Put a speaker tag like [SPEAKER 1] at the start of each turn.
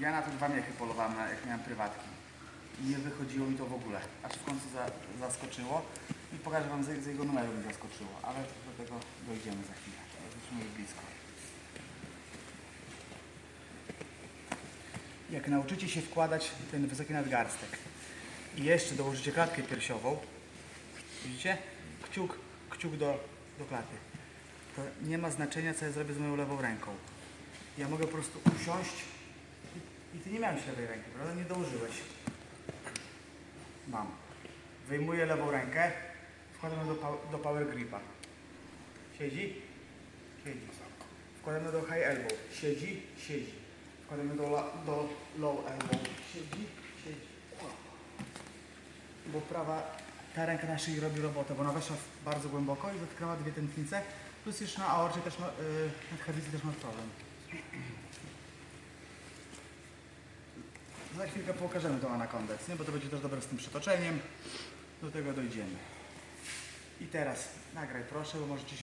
[SPEAKER 1] Ja na to dwa miechy polowałem, jak miałem prywatki. I nie wychodziło mi to w ogóle. Aż w końcu za, zaskoczyło. I pokażę Wam, z, z jego numeru mi zaskoczyło. Ale do tego dojdziemy za chwilę. Jesteśmy już blisko. Jak nauczycie się wkładać ten wysoki nadgarstek i jeszcze dołożycie klatkę piersiową, widzicie? Kciuk, kciuk do, do klaty. To nie ma znaczenia, co ja zrobię z moją lewą ręką. Ja mogę po prostu usiąść i, ty nie miałeś lewej ręki, prawda? Nie dołożyłeś. Mam. Wyjmuję lewą rękę, wkładamy do, do power gripa. Siedzi? Siedzi. Wkładamy do high elbow. Siedzi? Siedzi. Wkładamy do, do low elbow. Siedzi? Siedzi. Bo prawa, ta ręka na szyi robi robotę, bo ona weszła bardzo głęboko i dotknęła dwie tętnice. Plus już na aorcie też ma, yy, też masz problem. Za chwilkę pokażemy tą anakondę, nie? bo to będzie też dobre z tym przytoczeniem. Do tego dojdziemy. I teraz nagraj proszę, bo możecie się